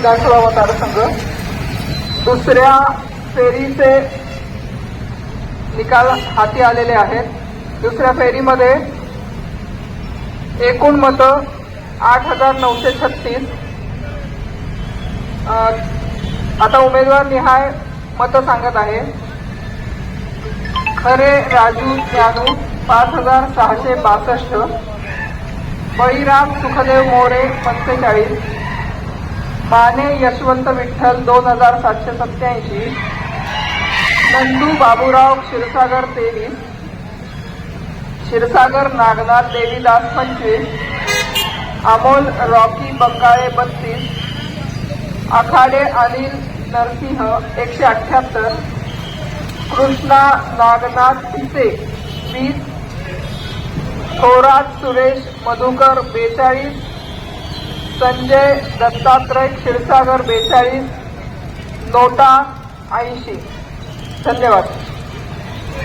विधानसभा मतदारसंघ. दुसऱ्या फेरीचे निकाल हाती आलेले आहेत. दुसऱ्या फेरीमध्ये एकूण मतं आठ हजार नऊशे छत्तीस. आता उमेदवार निहाय मतं सांगत आहे. खरे राजू यादव पाच हजार सहाशे बासष्ट. बळीराम सुखदेव मोरे पंचेचाळीस. माने यशवंत विठ्ठल दोन हजार सातशे सत्याऐंशी नंदू बाबूराव क्षीरसागर तेवीस क्षीरसागर नागनाथ देवीदास पंचवीस अमोल रॉकी बंगाळे बत्तीस आखाडे अनिल नरसिंह एकशे अठ्ठ्याहत्तर कृष्णा नागनाथ भिसे वीस थोरात सुरेश मधुकर बेचाळीस संजय दत्तात्रय क्षीरसागर बेचाळीस नोटा ऐंशी. धन्यवाद.